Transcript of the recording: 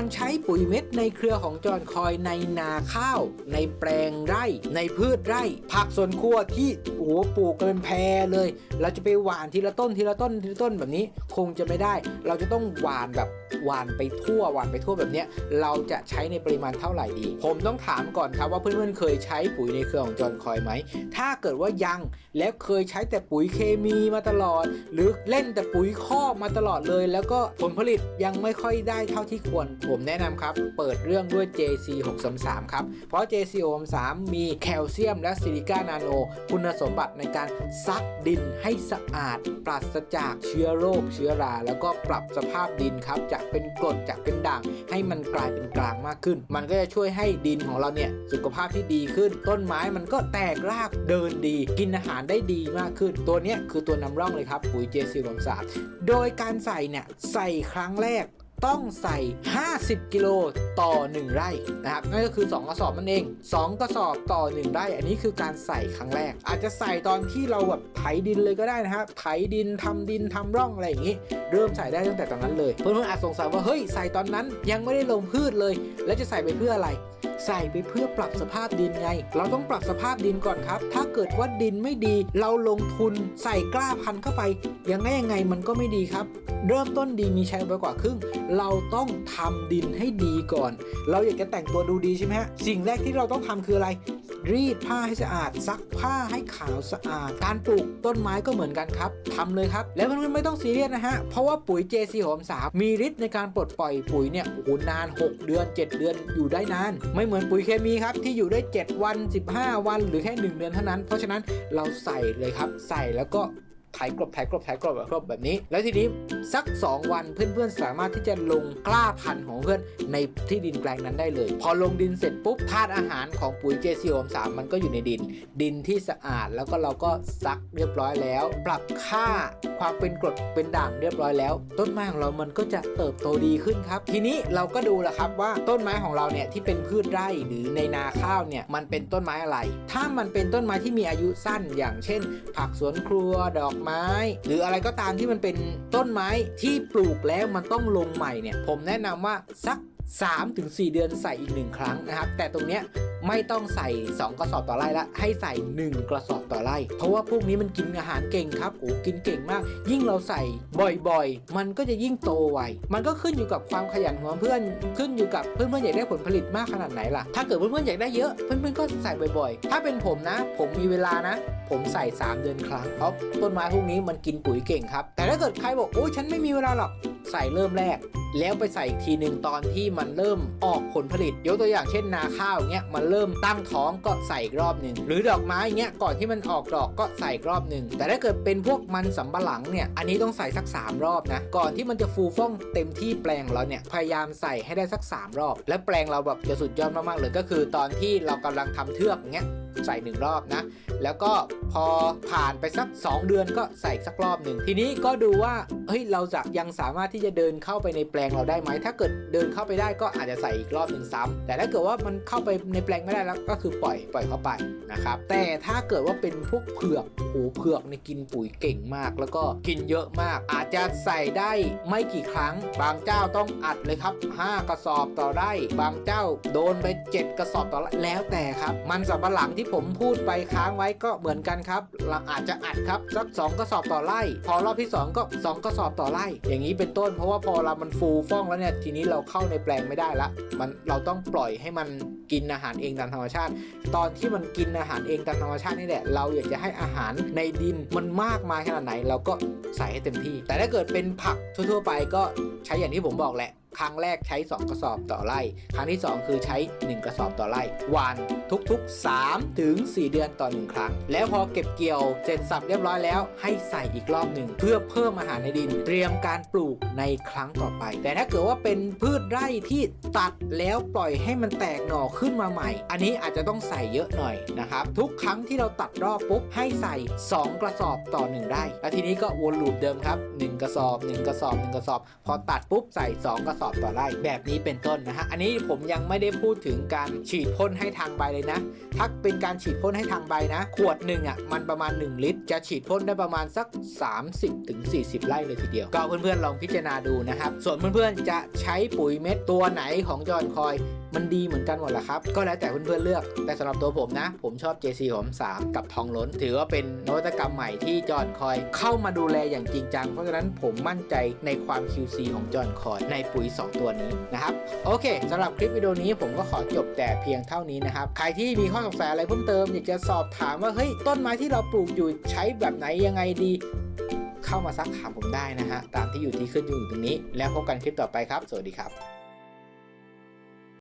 การใช้ปุ๋ยเม็ดในเครือของจอนคอยในนาข้าว ในแปลงไร่ ในพืชไร่ ผักสวนครัวที่โอ้ปลูกกันเป็นแพรเลย เราจะไปหว่านทีละต้นทีละต้นทีละต้นแบบนี้คงจะไม่ได้ เราจะต้องหว่านแบบหว่านไปทั่วหว่านไปทั่วแบบนี้เราจะใช้ในปริมาณเท่าไหร่ดี ผมต้องถามก่อนครับว่าเพื่อนๆเคยใช้ปุ๋ยในเครือของจอนคอยไหม ถ้าเกิดว่ายังแล้วเคยใช้แต่ปุ๋ยเคมีมาตลอด หรือเล่นแต่ปุ๋ยคอกมาตลอดเลย แล้วก็ผลผลิตยังไม่ค่อยได้เท่าที่ควรผมแนะนำครับ เปิดเรื่องด้วย JC 633ครับ เพราะ JC 6 3มีแคลเซียมและซิลิก้านาโน คุณสมบัติในการซักดินให้สะอาด ปราศจากเชื้อโรคเชื้อรา แล้วก็ปรับสภาพดินครับ จากเป็นกรดจากเป็นด่าง ให้มันกลายเป็นกลางมากขึ้น มันก็จะช่วยให้ดินของเราเนี่ยสุขภาพที่ดีขึ้น ต้นไม้มันก็แตกรากเดินดี กินอาหารได้ดีมากขึ้น ตัวนี้คือตัวนำร่องเลยครับปุ๋ย JC 6 3โดยการใส่เนี่ยใส่ครั้งแรก ต้องใส่ 50 กิโลต่อ 1 ไร่นะครับนั่นก็คือ 2 กระสอบนั่นเอง 2 กระสอบต่อ 1 ไร่ อันนี้คือการใส่ครั้งแรก อาจจะใส่ตอนที่เราแบบไถดินเลยก็ได้นะครับไถดินทำดินทำร่องอะไรอย่างนี้ เริ่มใส่ได้ตั้งแต่ตอนนั้นเลยเพื่อนๆอาจสงสัยว่าเฮ้ยใส่ตอนนั้นยังไม่ได้ลงพืชเลย แล้วจะใส่ไปเพื่ออะไร ใส่ไปเพื่อปรับสภาพดินไง เราต้องปรับสภาพดินก่อนครับ ถ้าเกิดว่าดินไม่ดี เราลงทุนใส่กล้าพันธุ์เข้าไป ยังไงยังไงมันก็ไม่ดีครับ เริ่มต้นดีมีชัยไปกว่าครึ่ง เราต้องทำดินให้ดีก่อน เราอยากจะแต่งตัวดูดีใช่ไหมฮะ สิ่งแรกที่เราต้องทำคืออะไร รีดผ้าให้สะอาด ซักผ้าให้ขาวสะอาด การปลูกต้นไม้ก็เหมือนกันครับทำเลยครับ แล้วเพื่อนๆไม่ต้องซีเรียสนะฮะ เพราะว่าปุ๋ย JC 6 3มีฤทธิ์ในการปลดปล่อยปุ๋ยเนี่ยโอ้โหนาน 6 เดือน 7 เดือนอยู่ได้นาน ไม่เหมือนปุ๋ยเคมีครับ ที่อยู่ได้ 7 วัน 15 วัน หรือแค่ 1 เดือนเท่านั้น เพราะฉะนั้นเราใส่เลยครับ ใส่แล้วก็ ไถกลบไถกลบไถกลบแบบแบบนี้ แล้วทีนี้สัก 2 วันเพื่อนๆ สามารถที่จะลงกล้าพันธุ์ของเพื่อนในที่ดินแปลงนั้นได้เลย พอลงดินเสร็จปุ๊บธาตุอาหารของปุ๋ย JC 3มันก็อยู่ในดิน ดินที่สะอาดแล้วก็เราก็ซักเรียบร้อยแล้ว ปรับค่าความเป็นกรดเป็นด่างเรียบร้อยแล้ว ต้นไม้ของเรามันก็จะเติบโตดีขึ้นครับ ทีนี้เราก็ดูแหละครับว่าต้นไม้ของเราเนี่ยที่เป็นพืชไร่หรือในนาข้าวเนี่ยมันเป็นต้นไม้อะไร ถ้ามันเป็นต้นไม้ที่มีอายุสั้นอย่างเช่น ผักสวนครัวดอกไม้ หรืออะไรก็ตามที่มันเป็นต้นไม้ที่ปลูกแล้วมันต้องลงใหม่เนี่ย ผมแนะนำว่าสัก 3-4 เดือนใส่อีกหนึ่งครั้งนะครับ แต่ตรงเนี้ยไม่ต้องใส่ 2 กระสอบต่อไร่ละ ให้ใส่ 1 กระสอบต่อไร่ เพราะว่าพวกนี้มันกินอาหารเก่งครับโอ้กินเก่งมาก ยิ่งเราใส่บ่อยๆ มันก็จะยิ่งโตไว มันก็ขึ้นอยู่กับความขยันของเพื่อน ขึ้นอยู่กับเพื่อนๆอยากได้ผลผลิตมากขนาดไหนล่ะ ถ้าเกิดเพื่อนๆอยากได้เยอะ เพื่อนๆก็ใส่บ่อยๆ ถ้าเป็นผมนะ ผมมีเวลานะ ผมใส่ 3 เดือนครั้ง เพราะต้นไม้พวกนี้มันกินปุ๋ยเก่งครับ แต่ถ้าเกิดใครบอกโอ้ฉันไม่มีเวลาหรอก ใส่เริ่มแรก แล้วไปใส่อีกทีหนึ่งตอนที่มันเริ่มออกผลผลิตยกตัวอย่างเช่นนาข้าวเงี้ยมันเริ่มตั้งท้องก็ใส่อีกรอบหนึ่งหรือดอกไม้เงี้ยก่อนที่มันออกดอกก็ใส่อีกรอบหนึ่งแต่ถ้าเกิดเป็นพวกมันสำปะหลังเนี่ยอันนี้ต้องใส่สัก 3 รอบนะก่อนที่มันจะฟูฟ่องเต็มที่แปลงเราเนี่ยพยายามใส่ให้ได้สัก 3 รอบ และแปลงเราแบบจะสุดยอดมากๆเลยก็คือ ตอนที่เรากำลังทำเทือกเงี้ยใส่หนึ่งรอบนะ แล้วก็พอผ่านไปสัก 2 เดือนก็ใส่สักรอบหนึ่งทีนี้ก็ดูว่าเฮ้ยเราจะยังสามารถที่จะเดินเข้าไปในแปลงเราได้ไหม ถ้าเกิดเดินเข้าไปได้ก็อาจจะใส่อีกรอบหนึ่งซ้ำแต่ถ้าเกิดว่ามันเข้าไปในแปลงไม่ได้แล้วก็คือปล่อยปล่อยเข้าไปนะครับแต่ถ้าเกิดว่าเป็นพวกเผือกโอ้เผือกในกินปุ๋ยเก่งมาก แล้วก็กินเยอะมาก อาจจะใส่ได้ไม่กี่ครั้ง บางเจ้าต้องอัดเลยครับ 5 กระสอบต่อไร่บางเจ้าโดนไป 7 กระสอบต่อไร่แล้วแต่ครับ มันสำปะหลังที่ผมพูดไปค้างไว้ก็เหมือนกันครับ เราอาจจะอัดครับสัก2กระสอบต่อไร่ พอรอบที่ 2 ก็ 2กระสอบต่อไร่ อย่างนี้เป็นต้น เพราะว่าพอเรามันฟูฟ่องแล้วเนี่ยทีนี้เราเข้าในแปลงไม่ได้ละมันเราต้องปล่อยให้มันกินอาหารเองตามธรรมชาติ ตอนที่มันกินอาหารเองตามธรรมชาตินี่แหละ เราอยากจะให้อาหารในดินมันมากมายขนาดไหน เราก็ใส่ให้เต็มที่ แต่ถ้าเกิดเป็นผักทั่วๆไปก็ใช้อย่างที่ผมบอกแหละ ครั้งแรกใช้ 2 กระสอบต่อไร่ ครั้งที่ 2 คือใช้ 1 กระสอบต่อไร่หวานทุกๆ 3 ถึง 4 เดือนต่อ 1 ครั้ง แล้วพอเก็บเกี่ยวเสร็จสับเรียบร้อยแล้ว ให้ใส่อีกรอบหนึ่งเพื่อเพิ่มอาหารในดิน เตรียมการปลูกในครั้งต่อไป แต่ถ้าเกิดว่าเป็นพืชไร่ที่ตัดแล้วปล่อยให้มันแตกหน่อขึ้นมาใหม่ อันนี้อาจจะต้องใส่เยอะหน่อยนะครับทุกครั้งที่เราตัดรอบปุ๊บให้ใส่ 2 กระสอบต่อ 1 ไร่ แล้วทีนี้ก็วนลูปเดิมครับ 1 กระสอบ 1 กระสอบ 1 กระสอบ พอตัดปุ๊บใส่ 2 กระสอบอบต่อไร่แบบนี้เป็นต้นนะฮะอันนี้ผมยังไม่ได้พูดถึงการฉีดพ่นให้ทางใบเลยนะถ้าเป็นการฉีดพ่นให้ทางใบนะ ขวดหนึ่งอะมันประมาณ 1 ลิตร จะฉีดพ่นได้ประมาณสัก 30-40ถึง40 ไร่เลยทีเดียว ก็เพื่อนๆลองพิจารณาดูนะครับ ส่วนเพื่อนๆจะใช้ปุ๋ยเม็ดตัวไหนของจอห์นคอยมันดีเหมือนกันหมดแหละครับ ก็แล้วแต่เพื่อนๆเลือก แต่สำหรับตัวผมนะ ผมชอบ JC หอม3กับทองล้น ถือว่าเป็นนวัตกรรมใหม่ที่จอห์นคอย เข้ามาดูแลอย่างจริงจัง เพราะฉะนั้นผมมั่นใจในความ QC ของจอห์นคอย ในปุ๋ยย 2 ตัวนี้นะครับ โอเคสำหรับคลิปวิดีโอนี้ผมก็ขอจบแต่เพียงเท่านี้นะครับ ใครที่มีข้อสงสัยอะไรเพิ่มเติมอยากจะสอบถามว่าเฮ้ยต้นไม้ที่เราปลูกอยู่ใช้แบบไหนยังไงดี เข้ามาซักถามผมได้นะฮะตามที่อยู่ที่ขึ้นอยู่ตรงนี้ แล้วพบกันคลิปต่อไปครับ สวัสดีครับ